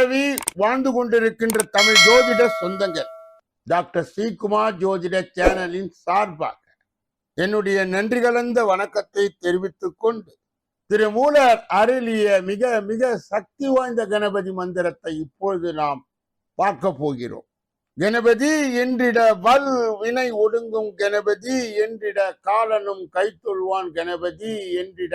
பரவி வாழ்ந்து கொண்டிருக்கின்ற தமிழ் ஜோதிட சொந்தங்கள். டாக்டர் ஸ்ரீகுமார் ஜோதிட சேனலின் சார்பாக என்னுடைய நன்றி கலந்த வணக்கத்தை தெரிவித்துக் கொண்டு திருமூலர் அருளிய மிக மிக சக்தி வாய்ந்த கணபதி மந்திரத்தை இப்பொழுது நாம் பார்க்க போகிறோம். கணபதி என்றிட வல் வினை ஒடுங்கும் கணபதி என்றிட காலனும் கைத்தொழுவான் கணபதி என்றிட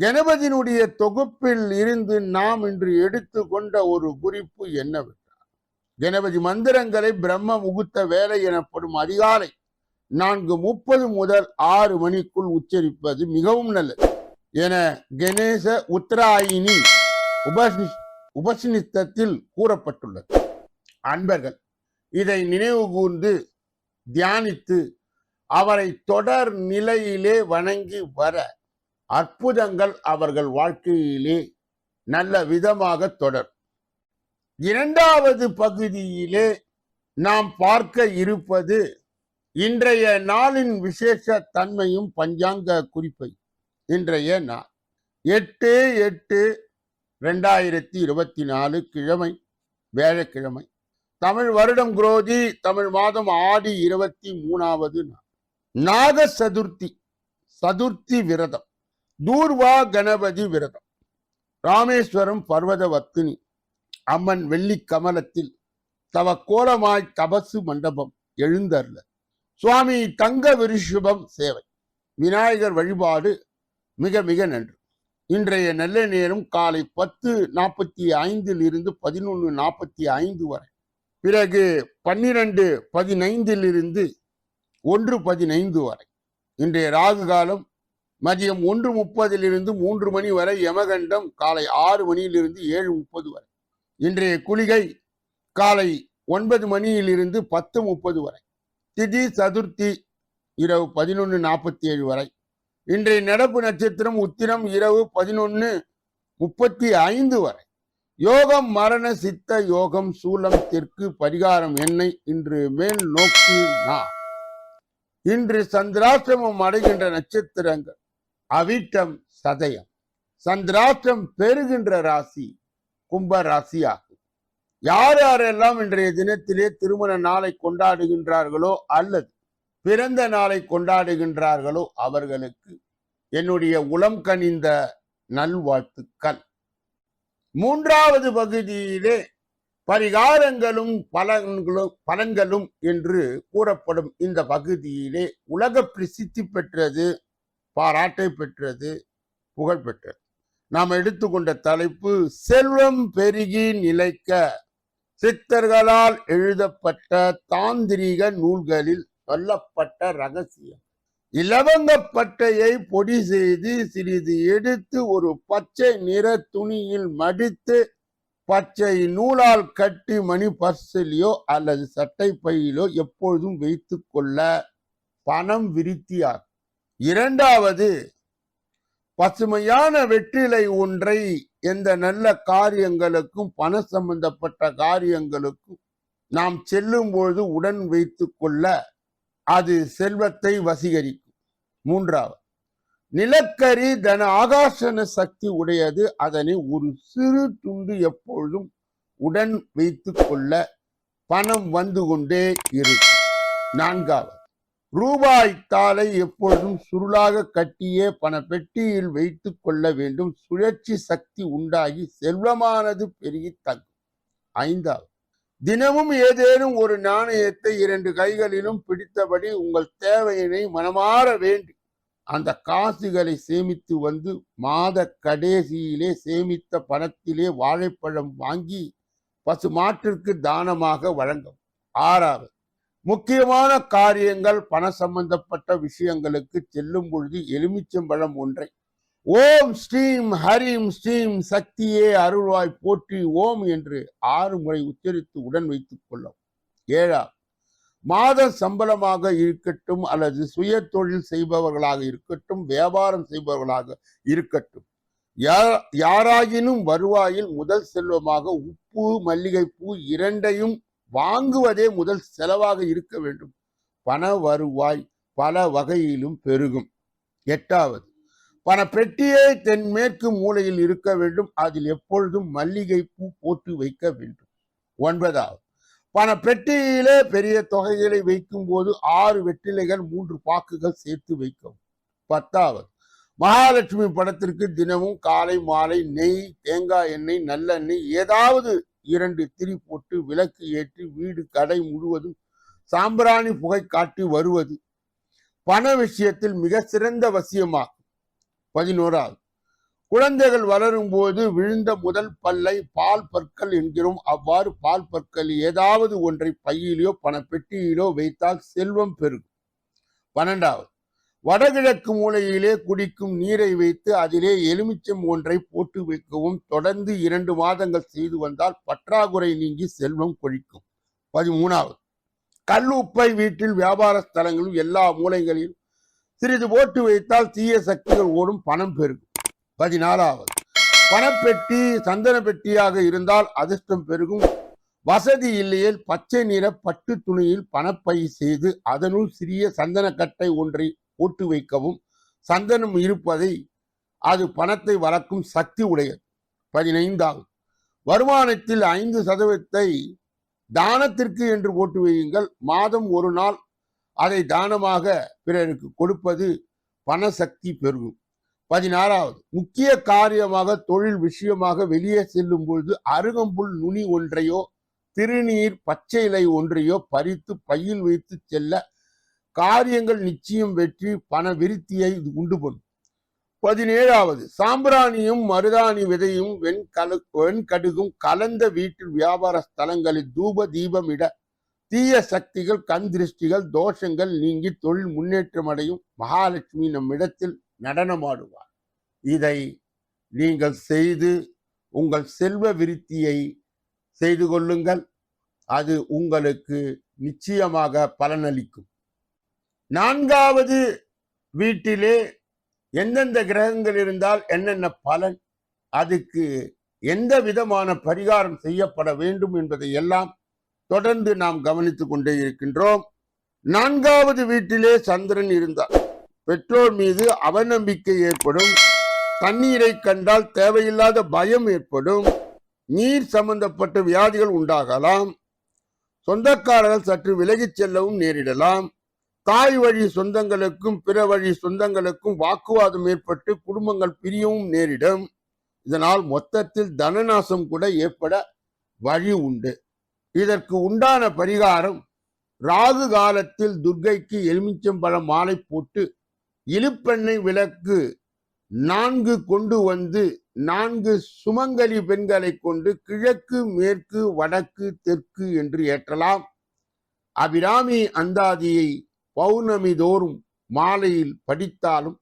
கணபதியினுடைய தொகுப்பில் இருந்து நாம் இன்று எடுத்துக்கொண்ட ஒரு குறிப்பு என்னவென்றால் கணபதி மந்திரங்களை பிரம்ம முகூர்த்த வேலை எனப்படும் அதிகாலை நான்கு முப்பது முதல் ஆறு மணிக்குள் உச்சரிப்பது மிகவும் நல்லது. என கணேச உத்தராயினி உபசி உபசினித்தத்தில் கூறப்பட்டுள்ளது. அன்பர்கள் இதை நினைவு கூர்ந்து தியானித்து அவரை தொடர் நிலையிலே வணங்கி வர அற்புதங்கள் அவர்கள் வாழ்க்கையிலே நல்ல விதமாக தொடர். இரண்டாவது பகுதியிலே நாம் பார்க்க இருப்பது இன்றைய நாளின் விசேஷ தன்மையும் பஞ்சாங்க குறிப்பை. இன்றைய நாள் எட்டு எட்டு ரெண்டாயிரத்தி இருபத்தி நாலு கிழமை வேழக்கிழமை தமிழ் வருடம் குரோதி தமிழ் மாதம் ஆடி இருபத்தி மூணாவது நாள். நாக சதுர்த்தி சதுர்த்தி விரதம். தூர்வா கணபதி விரதம். ராமேஸ்வரம் பர்வத வத்தினி அம்மன் வெள்ளி கமலத்தில் தவ கோலமாய் தபசு மண்டபம் எழுந்தர்ல சுவாமி தங்க விருஷுபம் சேவை. விநாயகர் வழிபாடு மிக மிக நன்று. இன்றைய நல்ல நேரம் காலை பத்து நாற்பத்தி ஐந்தில் இருந்து பதினொன்று நாற்பத்தி ஐந்து வரை. பிறகு பன்னிரண்டு பதினைந்தில் இருந்து ஒன்று பதினைந்து வரை. இன்றைய ராகு காலம் மதியம் ஒன்று முப்பதிலிருந்து மூன்று மணி வரை யமகண்டம் காலை ஆறு மணியிலிருந்து ஏழு முப்பது வரை. இன்றைய குளிகை காலை ஒன்பது மணியிலிருந்து பத்து முப்பது வரை. திதி சதுர்த்தி இரவு பதினொன்று நாற்பத்தி ஏழு வரை. இன்றைய நடப்பு நட்சத்திரம் உத்திரம் இரவு பதினொன்று முப்பத்தி ஐந்து வரை. யோகம் மரண சித்த யோகம் சூலம் தெற்கு பரிகாரம் என்னை இன்று மேல் நோக்கி நான் இன்று சந்திராசிரமம் அடைகின்ற நட்சத்திரங்கள். அவிட்டம் சதயம். சந்திராஷ்டம் பெறுகின்ற ராசி கும்ப ராசி ஆகும் யார் யாரெல்லாம் இன்றைய தினத்திலே திருமண நாளை கொண்டாடுகின்றார்களோ அல்லது பிறந்த நாளை கொண்டாடுகின்றார்களோ அவர்களுக்கு என்னுடைய உளம் கனிந்த நல்வாழ்த்துக்கள். மூன்றாவது பகுதியிலே பரிகாரங்களும் பலன்களும் பலன்களும் என்று கூறப்படும் இந்த பகுதியிலே உலக பிரசித்தி பெற்றது பாராட்டை பெற்றது புகழ் பெற்றது. நாம் எடுத்துக்கொண்ட தலைப்பு செல்வம் பெருகி நிலைக்க. சித்தர்களால் எழுதப்பட்ட தாந்திரீக நூல்களில் சொல்லப்பட்ட ரகசியம். இலவங்கப்பட்டையை பொடி செய்து சிறிது எடுத்து ஒரு பச்சை நிற துணியில் மடித்து பச்சை நூலால் கட்டி மணி பர்சிலையோ அல்லது சட்டை பையிலோ எப்பொழுதும் வைத்து கொள்ள பணம் விருத்தியாகும் இரண்டாவது பசுமையான வெற்றிலை ஒன்றை எந்த நல்ல காரியங்களுக்கும் பண சம்பந்தப்பட்ட காரியங்களுக்கும் நாம் செல்லும் பொழுது உடன் வைத்து கொள்ள அது செல்வத்தை வசீகரிக்கும். மூன்றாவது நிலக்கரி தன ஆகாசன சக்தி உடையது அதனை ஒரு சிறு துண்டு எப்பொழுதும் உடன் வைத்து கொள்ள பணம் வந்து கொண்டே இருக்கும். நான்காவது ரூபாய் தாளை எப்பொழுதும் சுருளாக கட்டியே பண பெட்டியில் வைத்து கொள்ள வேண்டும். சுழற்சி சக்தி உண்டாகி செல்வமானது பெருகி தங்கும். ஐந்தாவது தினமும் ஏதேனும் ஒரு நாணயத்தை இரண்டு கைகளிலும் பிடித்தபடி உங்கள் தேவையினை மனமாற வேண்டி அந்த காசுகளை சேமித்து வந்து மாத கடைசியிலே சேமித்த பணத்திலே வாழைப்பழம் வாங்கி பசு மாட்டிற்கு தானமாக வழங்கும் ஆறாவது முக்கியமான காரியங்கள் பண சம்பந்தப்பட்ட விஷயங்களுக்கு செல்லும் பொழுது எலுமிச்சம்பழம் ஒன்றை. ஓம் ஸ்ரீம் ஹரிம் ஸ்ரீம் சக்தியே அருள்வாய் போற்றி ஓம் என்று ஆறு முறை உச்சரித்து உடன் வைத்துக் கொள்ளும் ஏழா மாத சம்பளமாக இருக்கட்டும் அல்லது சுய தொழில் செய்பவர்களாக இருக்கட்டும் வியாபாரம் செய்பவர்களாக இருக்கட்டும். யா- யாராயினும் வருவாயில் முதல் செல்வமாக உப்பு மல்லிகைப்பூ இரண்டையும் வாங்குவதே முதல் செலவாக இருக்க வேண்டும். பண வருவாய் பல வகையிலும் பெருகும். எட்டாவது பணப்பெட்டியே தென்மேற்கு மூலையில் இருக்க வேண்டும். அதில் எப்பொழுதும் மல்லிகை பூ போட்டு வைக்க வேண்டும். ஒன்பதாவது பண பெட்டியிலே பெரிய தொகைகளை வைக்கும் போது ஆறு வெற்றிலைகள் மூன்று பாக்குகள் சேர்த்து வைக்கவும். பத்தாவது மகாலட்சுமி படத்திற்கு தினமும் காலை மாலை நெய் தேங்காய் எண்ணெய் நல்லெண்ணெய் ஏதாவது இரண்டு திரி போட்டு விளக்கு ஏற்றி வீடு கடை முழுவதும் சாம்பிராணி புகை காட்டி வருவது பண விஷயத்தில் மிக சிறந்த வசியமாகும். பதினோராவது குழந்தைகள் வளரும் போது விழுந்த முதல் பல்லை பால் பற்கள் என்கிறோம். அவ்வாறு பால் பற்கள் ஏதாவது ஒன்றை பையிலோ பணப்பெட்டியிலோ வைத்தால் செல்வம் பெருகும். பன்னெண்டாவது வடகிழக்கு மூலையிலே குடிக்கும் நீரை வைத்து அதிலே எலுமிச்சம் ஒன்றை போட்டு வைக்கவும் தொடர்ந்து இரண்டு மாதங்கள் செய்து வந்தால் பற்றாக்குறை நீங்கி செல்வம் கொழிக்கும். பதிமூணாவது கல் உப்பை வீட்டில் வியாபார ஸ்தலங்களில் எல்லா மூலைகளிலும் சிறிது போட்டு வைத்தால் தீய சக்திகள் ஓடும் பணம் பெருகும். பதினாலாவது பணப்பெட்டி சந்தன பெட்டியாக இருந்தால் அதிர்ஷ்டம் பெருகும். வசதி இல்லையில் பச்சை நிற பட்டு துணியில் பணப்பை செய்து அதனுள் சிறிய சந்தனக்கட்டை ஒன்றை போட்டு வைக்கவும் சந்தனம் இருப்பதை அது பணத்தை வளர்க்கும் சக்தி உடையது பதினைந்தாகும் வருமானத்தில் ஐந்து சதவீதத்தை தானத்திற்கு என்று போட்டு வையுங்கள். மாதம் ஒரு நாள் அதை தானமாக பிறருக்கு கொடுப்பது பண சக்தி பெருகும். பதினாறாவது முக்கிய காரியமாக தொழில் விஷயமாக வெளியே செல்லும் பொழுது அருகம்புல் நுனி ஒன்றையோ திருநீர் பச்சை இலை ஒன்றையோ பறித்து பையில் வைத்து செல்ல காரியங்கள் நிச்சயம் வெற்றி பண விருத்தியை இது உண்டு பண்ணும். பதினேழாவது சாம்பிராணியும் மருதாணி விதையும் வெண்கல வெண்கடுகும் கலந்த வீட்டில் வியாபார ஸ்தலங்களில் தூப தீபம் இட தீய சக்திகள் கண் திருஷ்டிகள் தோஷங்கள் நீங்கி தொழில் முன்னேற்றம் அடையும் மகாலட்சுமி நம்மிடத்தில் நடனமாடுவார். இதை நீங்கள் செய்து உங்கள் செல்வ விருத்தியை செய்து கொள்ளுங்கள். அது உங்களுக்கு நிச்சயமாக பலனளிக்கும். நான்காவது வீட்டிலே எந்தெந்த கிரகங்கள் இருந்தால் என்னென்ன பலன் அதுக்கு எந்த விதமான பரிகாரம் செய்யப்பட வேண்டும் என்பதை எல்லாம் தொடர்ந்து நாம் கவனித்துக் கொண்டே இருக்கின்றோம். நான்காவது வீட்டிலே சந்திரன் இருந்தார். பெற்றோர் மீது அவநம்பிக்கை ஏற்படும். தண்ணீரை கண்டால் தேவையில்லாத பயம் ஏற்படும். நீர் சம்பந்தப்பட்ட வியாதிகள் உண்டாகலாம். சொந்தக்காரர்கள் சற்று விலகிச் செல்லவும் நேரிடலாம். தாய் வழி சொந்தங்களுக்கும் பிற வழி சொந்தங்களுக்கும் வாக்குவாதம் ஏற்பட்டு குடும்பங்கள் பிரியவும் நேரிடும். இதனால் மொத்தத்தில் தனநாசம் கூட ஏற்பட வழி உண்டு. இதற்கு உண்டான பரிகாரம் ராகு காலத்தில் துர்க்கைக்கு எலுமிச்சம்பழம் மாலை போட்டு இழுப்பெண்ணை விளக்கு நான்கு கொண்டு வந்து நான்கு சுமங்கலி பெண்களை கொண்டு கிழக்கு மேற்கு வடக்கு தெற்கு என்று ஏற்றலாம். அபிராமி அந்தாதியை பௌர்ணமி தோறும் மாலையில் படித்தாலும்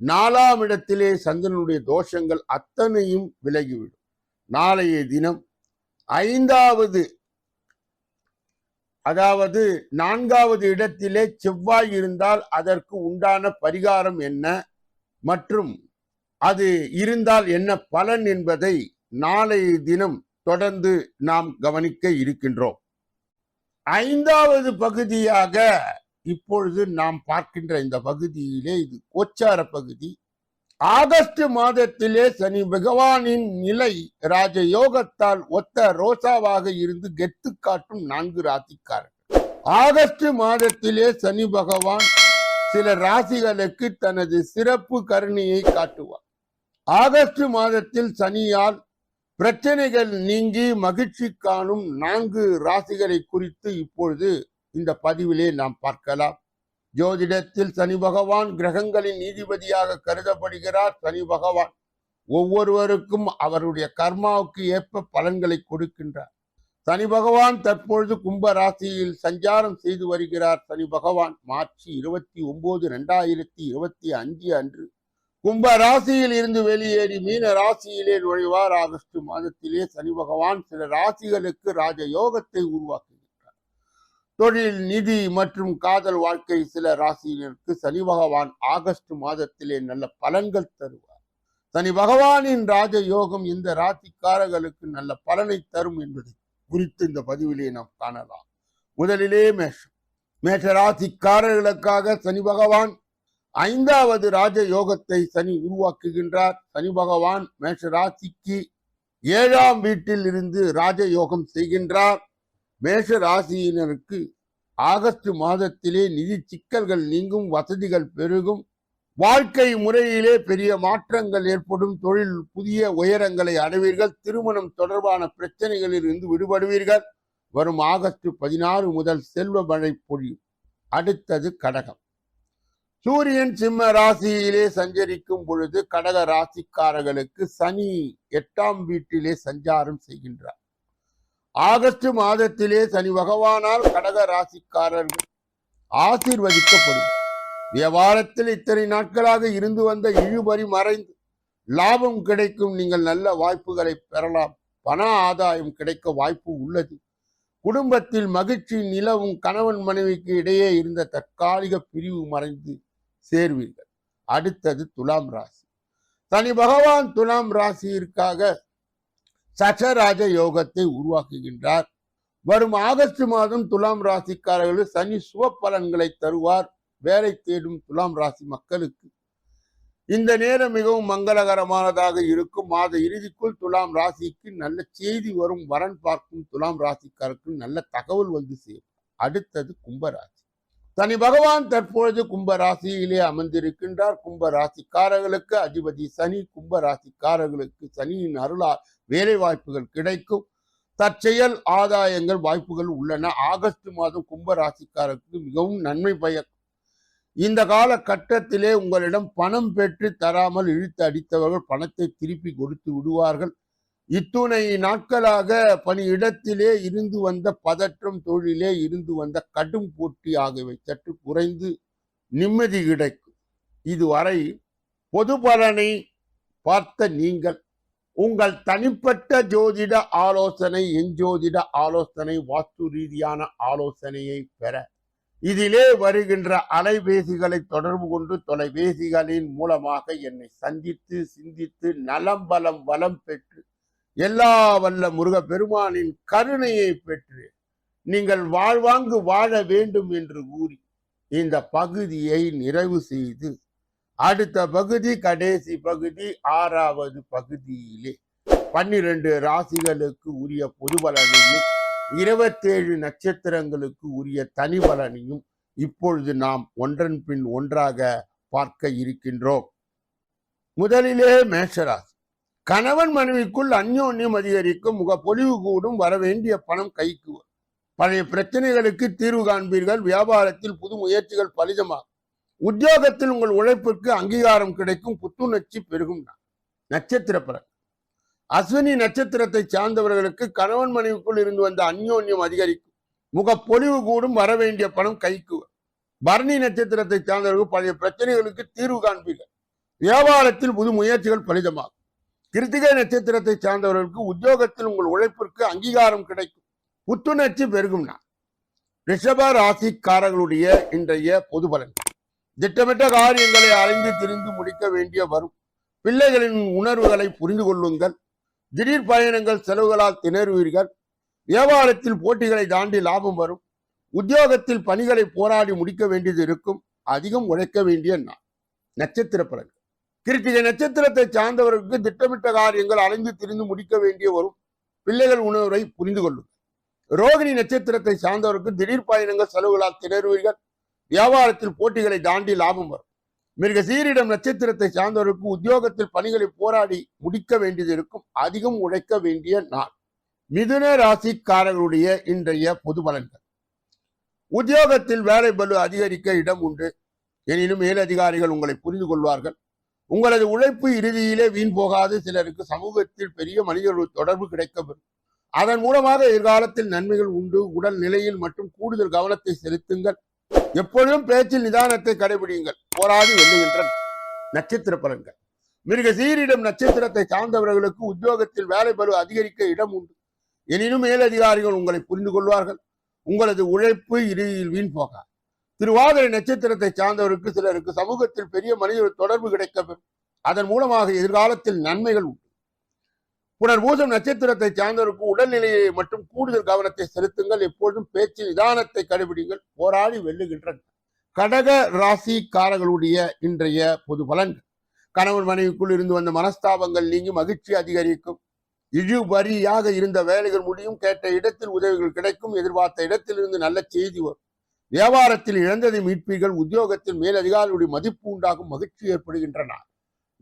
நாலாம் இடத்திலே சந்திரனுடைய தோஷங்கள் அத்தனையும் விலகிவிடும். நாளைய தினம் ஐந்தாவது அதாவது நான்காவது இடத்திலே செவ்வாய் இருந்தால் அதற்கு உண்டான பரிகாரம் என்ன? மற்றும் அது இருந்தால் என்ன பலன் என்பதை நாளைய தினம் தொடர்ந்து நாம் கவனிக்க இருக்கின்றோம். ஐந்தாவது பகுதியாக இப்பொழுது நாம் பார்க்கின்ற இந்த பகுதியிலே இது கோச்சார பகுதி. ஆகஸ்ட் மாதத்திலே சனி பகவானின் நிலை ராஜ யோகத்தால் ஒத்த ரோசாவாக இருந்து கெத்து காட்டும் நான்கு ராசிக்காரர்கள். ஆகஸ்ட் மாதத்திலே சனி பகவான் சில ராசிகளுக்கு தனது சிறப்பு கருணையை காட்டுவார். ஆகஸ்ட் மாதத்தில் சனியால் பிரச்சனைகள் நீங்கி மகிழ்ச்சி காணும் நான்கு ராசிகளை குறித்து இப்பொழுது இந்த பதிவிலே நாம் பார்க்கலாம். ஜோதிடத்தில் சனி பகவான் கிரகங்களின் நீதிபதியாக கருதப்படுகிறார். சனி பகவான் ஒவ்வொருவருக்கும் அவருடைய கர்மாவுக்கு ஏற்ப பலன்களை கொடுக்கின்றார். சனி பகவான் தற்பொழுது கும்ப ராசியில் சஞ்சாரம் செய்து வருகிறார். சனி பகவான் மார்ச் இருபத்தி ஒன்பது ரெண்டாயிரத்தி இருபத்தி அஞ்சு அன்று. கும்ப ராசியில் இருந்து வெளியேறி மீன ராசியிலே நுழைவார். ஆகஸ்ட் மாதத்திலே சனி பகவான் சில ராசிகளுக்கு ராஜ யோகத்தை உருவாக்குகின்றார் தொழில் நிதி மற்றும் காதல் வாழ்க்கை சில ராசியினருக்கு சனி பகவான் ஆகஸ்ட் மாதத்திலே நல்ல பலன்கள் தருவார். சனி பகவானின் ராஜ யோகம் இந்த ராசிக்காரர்களுக்கு நல்ல பலனை தரும் என்பதை குறித்து இந்த பதிவிலே நாம் காணலாம். முதலிலே மேஷம். மேஷ ராசிக்காரர்களுக்காக சனி பகவான் ஐந்தாவது ராஜ யோகத்தை சனி உருவாக்குகின்றார். சனி பகவான் மேஷ ராசிக்கு ஏழாம் வீட்டில் இருந்து ராஜ யோகம் செய்கின்றார். மேஷ ராசியினருக்கு ஆகஸ்ட் மாதத்திலே நிதி சிக்கல்கள் நீங்கும் வசதிகள் பெருகும். வாழ்க்கை முறையிலே பெரிய மாற்றங்கள் ஏற்படும். தொழில் புதிய உயரங்களை அடைவீர்கள். திருமணம் தொடர்பான பிரச்சனைகளில் இருந்து விடுபடுவீர்கள். வரும் ஆகஸ்ட் பதினாறு முதல் செல்வ மழை பொழியும். அடுத்தது கடகம். சூரியன் சிம்ம ராசியிலே சஞ்சரிக்கும் பொழுது கடக ராசிக்காரர்களுக்கு சனி எட்டாம் வீட்டிலே சஞ்சாரம் செய்கின்றார். ஆகஸ்ட் மாதத்திலே சனி பகவானால் கடக ராசிக்காரர்கள் ஆசீர்வதிக்கப்படும் வியாபாரத்தில் இத்தனை நாட்களாக இருந்து வந்த இழுபறி மறைந்து லாபம் கிடைக்கும் நீங்கள் நல்ல வாய்ப்புகளை பெறலாம். பண ஆதாயம் கிடைக்க வாய்ப்பு உள்ளது. குடும்பத்தில் மகிழ்ச்சி நிலவும் கணவன் மனைவிக்கு இடையே இருந்த தற்காலிக பிரிவு மறைந்து சேர்வீர்கள். அடுத்தது துலாம் ராசி. சனி பகவான் துலாம் ராசியிற்காக சச்சராஜ யோகத்தை உருவாக்குகின்றார். வரும் ஆகஸ்ட் மாதம் துலாம் ராசிக்காரர்கள் சனி சுப பலன்களை தருவார். வேலை தேடும் துலாம் ராசி மக்களுக்கு. இந்த நேரம் மிகவும் மங்களகரமானதாக இருக்கும். மாத இறுதிக்குள் துலாம் ராசிக்கு நல்ல செய்தி வரும். வரன் பார்க்கும் துலாம் ராசிக்காருக்கு நல்ல தகவல் வந்து சேரும். அடுத்தது கும்பராசி. சனி பகவான் தற்பொழுது கும்ப ராசியிலே அமர்ந்திருக்கின்றார். கும்ப ராசிக்காரர்களுக்கு அதிபதி சனி கும்ப ராசிக்காரர்களுக்கு சனியின் அருளால் வேலை வாய்ப்புகள் கிடைக்கும். தற்செயல் ஆதாயங்கள் வாய்ப்புகள் உள்ளன. ஆகஸ்ட் மாதம் கும்ப ராசிக்காரருக்கு மிகவும் நன்மை பயக்கும் இந்த கால கட்டத்திலே உங்களிடம் பணம் பெற்று தராமல் இழுத்து அடித்தவர்கள் பணத்தை திருப்பி கொடுத்து விடுவார்கள். இத்துணை நாட்களாக பணியிடத்திலே இருந்து வந்த பதற்றம் தொழிலே இருந்து வந்த கடும் போட்டி ஆகியவை சற்று குறைந்து நிம்மதி கிடைக்கும். இதுவரை பொது பலனை பார்த்த நீங்கள் உங்கள் தனிப்பட்ட ஜோதிட ஆலோசனை எஞ்சோதிட ஆலோசனை வாஸ்து ரீதியான ஆலோசனையை பெற. இதிலே வருகின்ற அலைபேசிகளை தொடர்பு கொண்டு தொலைபேசிகளின் மூலமாக என்னை சந்தித்து சிந்தித்து நலம் பலம் வளம் பெற்று எல்லா வல்ல முருக பெருமானின் கருணையை பெற்று. நீங்கள் வாழ்வாங்கு வாழ வேண்டும் என்று கூறி இந்த பகுதியை நிறைவு செய்து அடுத்த பகுதி கடைசி பகுதி ஆறாவது பகுதியிலே பன்னிரண்டு ராசிகளுக்கு உரிய பொது பலனையும் இருபத்தேழு நட்சத்திரங்களுக்கு உரிய தனி பலனையும் இப்பொழுது நாம் ஒன்றன் பின் ஒன்றாக பார்க்க இருக்கின்றோம். முதலிலே மேஷராசி. கணவன் மனைவிக்குள் அந்யோன்யம் அதிகரிக்கும் முகப்பொலிவு கூடும் வரவேண்டிய பணம் கைக்கு பழைய பிரச்சனைகளுக்கு தீர்வு காண்பீர்கள். வியாபாரத்தில் புது முயற்சிகள் பலிதமாகும். உத்தியோகத்தில் உங்கள் உழைப்பிற்கு அங்கீகாரம் கிடைக்கும். புத்துணர்ச்சி பெருகும். நட்சத்திர பலன். அஸ்வினி நட்சத்திரத்தை சார்ந்தவர்களுக்கு கணவன் மனைவிக்குள் இருந்து வந்த அந்யோன்யம் அதிகரிக்கும். முகப்பொலிவு கூடும் வரவேண்டிய பணம் கைக்கு பரணி நட்சத்திரத்தை சார்ந்தவர்கள் பழைய பிரச்சனைகளுக்கு தீர்வு காண்பீர்கள். வியாபாரத்தில் புது முயற்சிகள் பலிதமாகும். கிருத்திகை நட்சத்திரத்தை சார்ந்தவர்களுக்கு உத்தியோகத்தில் உங்கள் உழைப்பிற்கு அங்கீகாரம் கிடைக்கும். புத்துணர்ச்சி பெருகும் நாள். ரிஷப ராசிக்காரர்களுடைய இன்றைய பொது பலன். திட்டமிட்ட காரியங்களை அலைந்து திரிந்து முடிக்க வேண்டிய வரும். பிள்ளைகளின் உணர்வுகளை புரிந்து கொள்ளுங்கள். திடீர் பயணங்கள் செலவுகளால் திணறுவீர்கள். வியாபாரத்தில் போட்டிகளை தாண்டி லாபம் வரும். உத்தியோகத்தில் பணிகளை போராடி முடிக்க வேண்டியது இருக்கும். அதிகம் உழைக்க வேண்டிய நாள். நட்சத்திர பலன்கள் கிருத்திகை நட்சத்திரத்தை சார்ந்தவர்களுக்கு திட்டமிட்ட காரியங்கள் அலைந்து திரிந்து முடிக்க வேண்டிய வரும் பிள்ளைகள் உணர்வை புரிந்து கொள்ளுங்கள். ரோகிணி நட்சத்திரத்தை சார்ந்தவருக்கு திடீர் பயணங்கள் செலவுகளால் திணறுவீர்கள். வியாபாரத்தில் போட்டிகளை தாண்டி லாபம் வரும். மிருக சீரிடம் நட்சத்திரத்தை சார்ந்தவருக்கு உத்தியோகத்தில் பணிகளை போராடி முடிக்க வேண்டியது இருக்கும். அதிகம் உழைக்க வேண்டிய நாள். மிதுன ராசிக்காரர்களுடைய இன்றைய பொது பலன்கள். உத்தியோகத்தில் வேலை பலு அதிகரிக்க இடம் உண்டு. எனினும் மேலதிகாரிகள் உங்களை புரிந்து கொள்வார்கள். உங்களது உழைப்பு இறுதியிலே வீண் போகாது. சிலருக்கு சமூகத்தில் பெரிய மனிதர்கள் தொடர்பு கிடைக்கப்பெறும் அதன் மூலமாக எதிர்காலத்தில் நன்மைகள் உண்டு. உடல் நிலையில் மற்றும் கூடுதல் கவனத்தை செலுத்துங்கள். எப்பொழுதும் பேச்சில் நிதானத்தை கடைபிடியுங்கள். போராடி வெல்லுகின்றன நட்சத்திர பலன்கள். மிருக சீரிடம் நட்சத்திரத்தை சார்ந்தவர்களுக்கு உத்தியோகத்தில் வேலை பலு அதிகரிக்க இடம் உண்டு. எனினும் மேலதிகாரிகள் உங்களை புரிந்து கொள்வார்கள். உங்களது உழைப்பு இறுதியில் வீண் போகாது. திருவாதிரை நட்சத்திரத்தை சார்ந்தவருக்கு சிலருக்கு சமூகத்தில் பெரிய மனித தொடர்பு கிடைக்க அதன் மூலமாக எதிர்காலத்தில் நன்மைகள் உண்டு. புனர்பூசம் நட்சத்திரத்தை சார்ந்தவருக்கு உடல்நிலையை மற்றும் கூடுதல் கவனத்தை செலுத்துங்கள். எப்பொழுதும் பேச்சு நிதானத்தை கடைபிடிங்கள். போராடி வெல்லுகின்றன கடக ராசிக்காரர்களுடைய இன்றைய பொது பலன்கள். கணவன் மனைவிக்குள் இருந்து வந்த மனஸ்தாபங்கள் நீங்கி மகிழ்ச்சி அதிகரிக்கும். இழுபறியாக இருந்த வேலைகள் முடியும். கேட்ட இடத்தில் உதவிகள் கிடைக்கும். எதிர்பார்த்த இடத்திலிருந்து நல்ல செய்தி வரும். வியாபாரத்தில் இழந்ததை மீட்பீர்கள் உத்தியோகத்தில் மேலதிகாரியுடைய மதிப்பு உண்டாகும் மகிழ்ச்சி ஏற்படுகின்றன.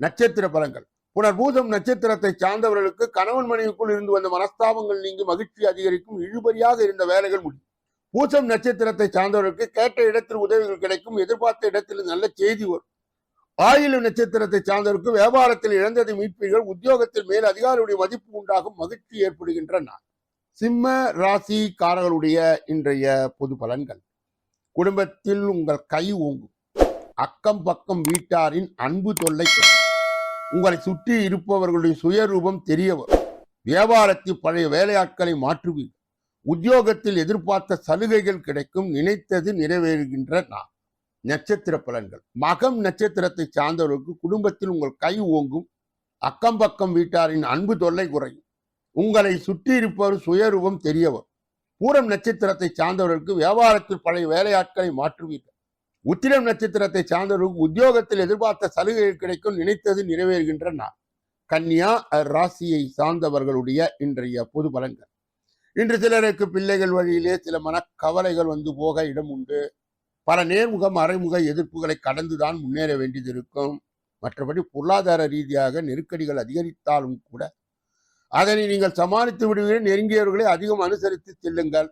நட்சத்திர பலங்கள் புனர்பூதம் நட்சத்திரத்தை சார்ந்தவர்களுக்கு கணவன் மனைவிக்குள் இருந்து வந்த மனஸ்தாபங்கள் நீங்கி மகிழ்ச்சி அதிகரிக்கும் இழுபறியாக இருந்த வேலைகள் முடியும். பூசம் நட்சத்திரத்தை சார்ந்தவர்களுக்கு கேட்ட இடத்தில் உதவிகள் கிடைக்கும் எதிர்பார்த்த இடத்தில் நல்ல செய்தி வரும். ஆயிலும் நட்சத்திரத்தை சார்ந்தவருக்கு வியாபாரத்தில் இழந்ததை மீட்பீர்கள் உத்தியோகத்தில் மேல் அதிகாரியுடைய மதிப்பு உண்டாகும் மகிழ்ச்சி ஏற்படுகின்ற நாள் சிம்ம ராசிக்காரர்களுடைய இன்றைய பொது பலன்கள். குடும்பத்தில் உங்கள் கை ஓங்கும். அக்கம் பக்கம் வீட்டாரின் அன்பு தொல்லை உங்களை சுற்றி இருப்பவர்களுடைய சுயரூபம் தெரிய வரும் வியாபாரத்தில் பழைய வேலையாட்களை மாற்றுவீர்கள். உத்தியோகத்தில் எதிர்பார்த்த சலுகைகள் கிடைக்கும். நினைத்தது நிறைவேறுகின்ற நான் நட்சத்திர பலன்கள். மகம் நட்சத்திரத்தை சார்ந்தவர்களுக்கு குடும்பத்தில் உங்கள் கை ஓங்கும். அக்கம் பக்கம் வீட்டாரின் அன்பு தொல்லை குறையும். உங்களை சுற்றி இருப்பவர் சுயரூபம் தெரியவர் பூரம் நட்சத்திரத்தை சார்ந்தவர்களுக்கு வியாபாரத்தில் பழைய வேலையாட்களை மாற்றுவீர்கள். உத்திரம் நட்சத்திரத்தை சார்ந்தவர்களுக்கு உத்தியோகத்தில் எதிர்பார்த்த சலுகைகள் கிடைக்கும் நினைத்தது நிறைவேறுகின்ற நாள் கன்னியா ராசியை சார்ந்தவர்களுடைய இன்றைய பொது பலன்கள். இன்று சிலருக்கு பிள்ளைகள் வழியிலே சில மனக்கவலைகள் வந்து போக இடம் உண்டு. பல நேர்முக மறைமுக எதிர்ப்புகளை கடந்துதான் முன்னேற வேண்டியது இருக்கும். மற்றபடி பொருளாதார ரீதியாக நெருக்கடிகள் அதிகரித்தாலும் கூட அதனை நீங்கள் சமாளித்து விடுவீர்கள் நெருங்கியவர்களை அதிகம் அனுசரித்து செல்லுங்கள்.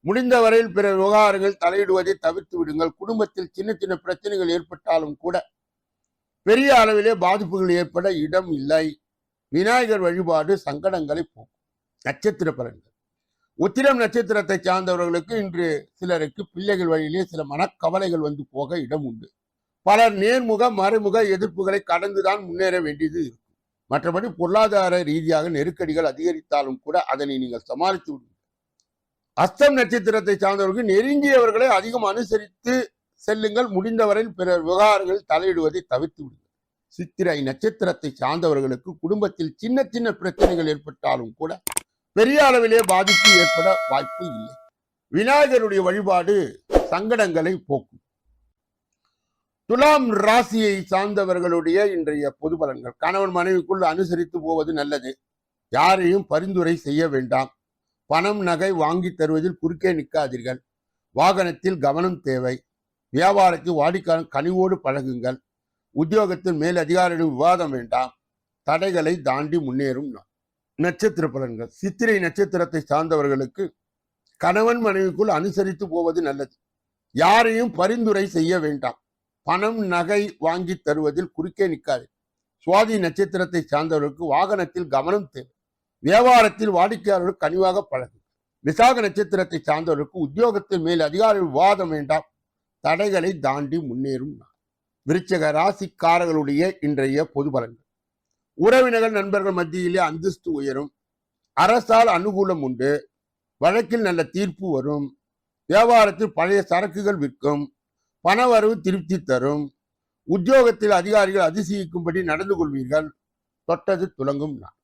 முடிந்த வரையில் பிற விவகாரங்கள் தலையிடுவதை தவிர்த்து விடுங்கள். குடும்பத்தில் சின்ன சின்ன பிரச்சனைகள் ஏற்பட்டாலும் கூட பெரிய அளவிலே பாதிப்புகள் ஏற்பட இடம் இல்லை. விநாயகர் வழிபாடு சங்கடங்களை போக்கும். நட்சத்திர பலன்கள். உத்திரம் நட்சத்திரத்தை சார்ந்தவர்களுக்கு இன்று சிலருக்கு பிள்ளைகள் வழியிலே சில மனக்கவலைகள் வந்து போக இடம் உண்டு. பலர் நேர்முக மறைமுக எதிர்ப்புகளை கடந்துதான் முன்னேற வேண்டியது இருக்கும். மற்றபடி பொருளாதார ரீதியாக நெருக்கடிகள் அதிகரித்தாலும் கூட அதனை நீங்கள் சமாளித்து விடுங்கள். அஸ்தம் நட்சத்திரத்தை சார்ந்தவர்கள் நெருங்கியவர்களை அதிகம் அனுசரித்து செல்லுங்கள். முடிந்தவரையில் பிறர் விவகாரங்களில் தலையிடுவதை தவிர்த்து விடுங்கள். சித்திரை நட்சத்திரத்தை சார்ந்தவர்களுக்கு குடும்பத்தில் சின்ன சின்ன பிரச்சனைகள் ஏற்பட்டாலும் கூட பெரிய அளவிலே பாதிப்பு ஏற்பட வாய்ப்பு இல்லை. விநாயகருடைய வழிபாடு சங்கடங்களை போக்கும். துலாம் ராசியை சார்ந்தவர்களுடைய இன்றைய பொது பலன்கள். கணவன் மனைவிக்குள் அனுசரித்து போவது நல்லது. யாரையும் பரிந்துரை செய்ய வேண்டாம். பணம் நகை வாங்கி தருவதில் குறுக்கே நிற்காதீர்கள். வாகனத்தில் கவனம் தேவை. வியாபாரத்தில் வாடிக்கையாளர் கனிவோடு பழகுங்கள். உத்தியோகத்தில் மேல் அதிகாரிகள் விவாதம் வேண்டாம். தடைகளை தாண்டி முன்னேறும். நட்சத்திர பலன்கள். சித்திரை நட்சத்திரத்தை சார்ந்தவர்களுக்கு கணவன் மனைவிக்குள் அனுசரித்து போவது நல்லது. யாரையும் பரிந்துரை செய்ய வேண்டாம். பணம் நகை வாங்கி தருவதில் குறுக்கே நிற்காது. சுவாதி நட்சத்திரத்தை சார்ந்தவர்களுக்கு வாகனத்தில் கவனம் தேவை. வியாபாரத்தில் வாடிக்கையாளர்கள் கனிவாக பழகும் விசாக நட்சத்திரத்தை சார்ந்தவர்களுக்கு உத்தியோகத்தின் மேல் அதிகாரிகள் விவாதம் வேண்டாம். தடைகளை தாண்டி முன்னேறும் விருச்சக ராசிக்காரர்களுடைய இன்றைய பொது பலன்கள். உறவினர்கள் நண்பர்கள் மத்தியிலே அந்தஸ்து உயரும். அரசால் அனுகூலம் உண்டு. வழக்கில் நல்ல தீர்ப்பு வரும். வியாபாரத்தில் பழைய சரக்குகள் விற்கும். பணவரவு திருப்தி தரும். உத்தியோகத்தில் அதிகாரிகள் அதிசயிக்கும்படி நடந்து கொள்வீர்கள். தொட்டது துலங்கும் நான்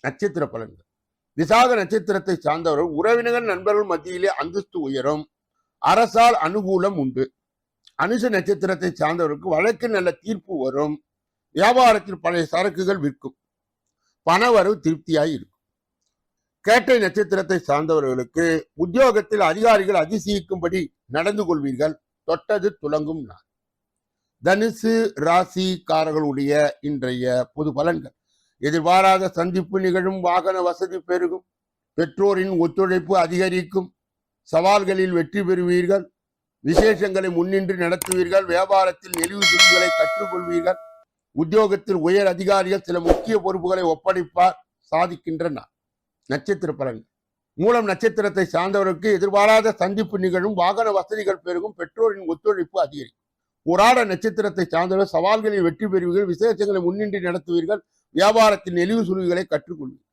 நட்சத்திர பலன்கள். விசாக நட்சத்திரத்தை சார்ந்தவர்கள் உறவினர்கள் நண்பர்கள் மத்தியிலே அந்தஸ்து உயரும். அரசால் அனுகூலம் உண்டு. அனுச நட்சத்திரத்தை சார்ந்தவருக்கு வழக்கு நல்ல தீர்ப்பு வரும். வியாபாரத்தில் பழைய சரக்குகள் விற்கும். பணவரவு திருப்தியாய் இருக்கும். கேட்டை நட்சத்திரத்தை சார்ந்தவர்களுக்கு உத்தியோகத்தில் அதிகாரிகள் அதிசயிக்கும்படி நடந்து கொள்வீர்கள். தொட்டது துலங்கும் நாள். தனுசு ராசிக்காரர்களுடைய இன்றைய பொது பலன்கள். எதிர்பாராத சந்திப்பு நிகழும் வாகன வசதி பெருகும் பெற்றோரின் ஒத்துழைப்பு அதிகரிக்கும் சவால்களில் வெற்றி பெறுவீர்கள் விசேஷங்களை முன்னின்று நடத்துவீர்கள் வியாபாரத்தில் நெளிவு சுழிகளை கற்றுக்கொள்வீர்கள் உத்தியோகத்தில் உயர் அதிகாரிகள் சில முக்கிய பொறுப்புகளை ஒப்படைப்பார் சாதிக்கின்றனர் நட்சத்திர பலன்கள். மூலம் நட்சத்திரத்தை சார்ந்தவருக்கு எதிர்பாராத சந்திப்பு நிகழும் வாகன வசதிகள் பெருகும் பெற்றோரின் ஒத்துழைப்பு அதிகரிக்கும் உராட நட்சத்திரத்தை சார்ந்தவர்கள் சவால்களில் வெற்றி பெறுவீர்கள் விசேஷங்களை முன்னின்று நடத்துவீர்கள் வியாபாரத்தின் நெளிவு சுழிவுகளை கற்றுக்கொள்வீர்கள்.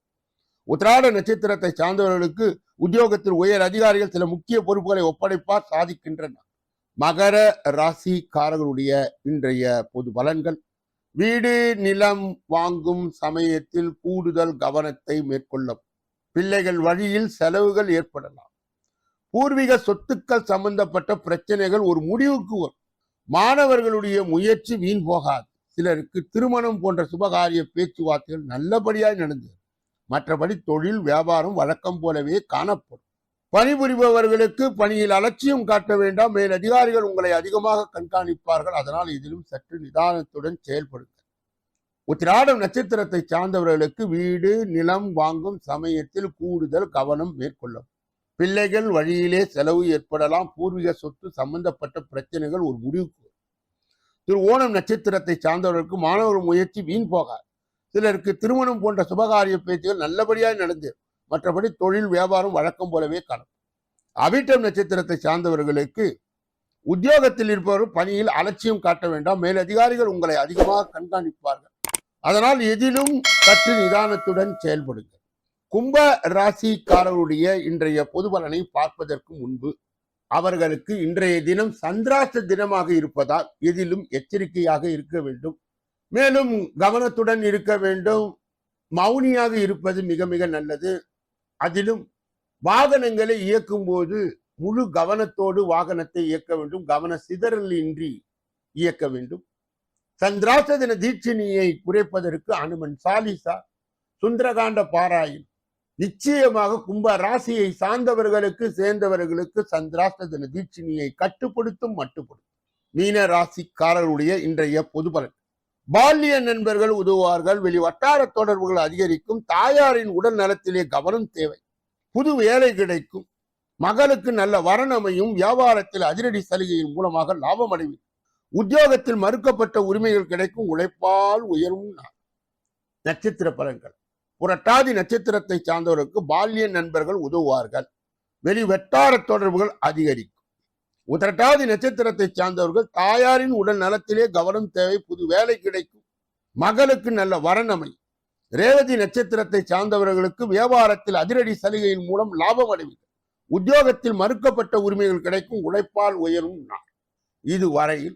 உத்திராட நட்சத்திரத்தை சார்ந்தவர்களுக்கு உத்தியோகத்தில் உயர் அதிகாரிகள் சில முக்கிய பொறுப்புகளை ஒப்படைப்பார் சாதிக்கின்றனர். மகர ராசிக்காரர்களுடைய இன்றைய பொது பலன்கள். வீடு நிலம் வாங்கும் சமயத்தில் கூடுதல் கவனத்தை மேற்கொள்ளும் பிள்ளைகள் வழியில் செலவுகள் ஏற்படலாம். பூர்வீக சொத்துக்கள் சம்பந்தப்பட்ட பிரச்சனைகள் ஒரு முடிவுக்கு வரும். மாணவர்களுடைய முயற்சி வீண் போகாது. சிலருக்கு திருமணம் போன்ற சுபகாரிய பேச்சுவார்த்தைகள் நல்லபடியாய் நடந்தது மற்றபடி தொழில் வியாபாரம் வழக்கம் போலவே காணப்படும். பணிபுரிபவர்களுக்கு பணியில் அலட்சியம் காட்ட வேண்டாம். மேலதிகாரிகள் உங்களை அதிகமாக கண்காணிப்பார்கள். அதனால் இதிலும் சற்று நிதானத்துடன் செயல்படுங்கள். உத்திராடம் நட்சத்திரத்தை சார்ந்தவர்களுக்கு வீடு நிலம் வாங்கும் சமயத்தில் கூடுதல் கவனம் மேற்கொள்ளும் பிள்ளைகள் வழியிலே செலவு ஏற்படலாம். பூர்வீக சொத்து சம்பந்தப்பட்ட பிரச்சனைகள் ஒரு முடிவுக்கு திரு. ஓணம் நட்சத்திரத்தை சார்ந்தவர்களுக்கு மாணவர் முயற்சி வீண் போகாது. சிலருக்கு திருமணம் போன்ற சுபகாரிய பேச்சுகள் நல்லபடியாக நடந்து மற்றபடி தொழில் வியாபாரம் வழக்கம் போலவே காணும் அவிட்டம் நட்சத்திரத்தை சார்ந்தவர்களுக்கு உத்தியோகத்தில் இருப்பவர் பணியில் அலட்சியம் காட்ட வேண்டாம். மேலதிகாரிகள் உங்களை அதிகமாக கண்காணிப்பார்கள். அதனால் எதிலும் சற்று நிதானத்துடன் செயல்படுங்கள். கும்ப ராசிக்காரருடைய இன்றைய பொது பலனை பார்ப்பதற்கு முன்பு அவர்களுக்கு இன்றைய தினம் சந்திராஷ்ட தினமாக இருப்பதால் எதிலும் எச்சரிக்கையாக இருக்க வேண்டும். மேலும் கவனத்துடன் இருக்க வேண்டும். மௌனியாக இருப்பது மிக மிக நல்லது. அதிலும் வாகனங்களை இயக்கும் போது முழு கவனத்தோடு வாகனத்தை இயக்க வேண்டும். கவன சிதறல் இன்றி இயக்க வேண்டும். சந்திராச தின தீட்சிணியை குறைப்பதற்கு அனுமன் சாலிசா சுந்தரகாண்ட பாராயணம் நிச்சயமாக கும்ப ராசியை சார்ந்தவர்களுக்கு சேர்ந்தவர்களுக்கு சந்திராஷ்ட தின தீட்சிணியை கட்டுப்படுத்தும் மட்டுப்படுத்தும். மீன ராசிக்காரருடைய இன்றைய பொது பலன். பால்ய நண்பர்கள் உதவுவார்கள் வெளி வட்டார தொடர்புகள் அதிகரிக்கும் தாயாரின் உடல் நலத்திலே கவனம் தேவை புது வேலை கிடைக்கும் மகளுக்கு நல்ல வரன் அமையும் வியாபாரத்தில் அதிரடி சலுகையின் மூலமாக லாபம் அடைவீர் உத்தியோகத்தில் மறுக்கப்பட்ட உரிமைகள் கிடைக்கும் உழைப்பால் உயரும் நட்சத்திர பலன்கள். புரட்டாதி நட்சத்திரத்தை சார்ந்தவருக்கு பால்ய நண்பர்கள் உதவுவார்கள். வெளி வெட்டார தொடர்புகள் அதிகரிக்கும். உதரட்டாதி நட்சத்திரத்தை சார்ந்தவர்கள் தாயாரின் உடல் நலத்திலே கவனம் தேவை புது வேலை கிடைக்கும். மகளுக்கு நல்ல வரணமை ரேவதி நட்சத்திரத்தை சார்ந்தவர்களுக்கு வியாபாரத்தில் அதிரடி சலுகையின் மூலம் லாபம் அடைவீர்கள். உத்தியோகத்தில் மறுக்கப்பட்ட உரிமைகள் கிடைக்கும் உழைப்பால் உயரும் நாள். இதுவரையில்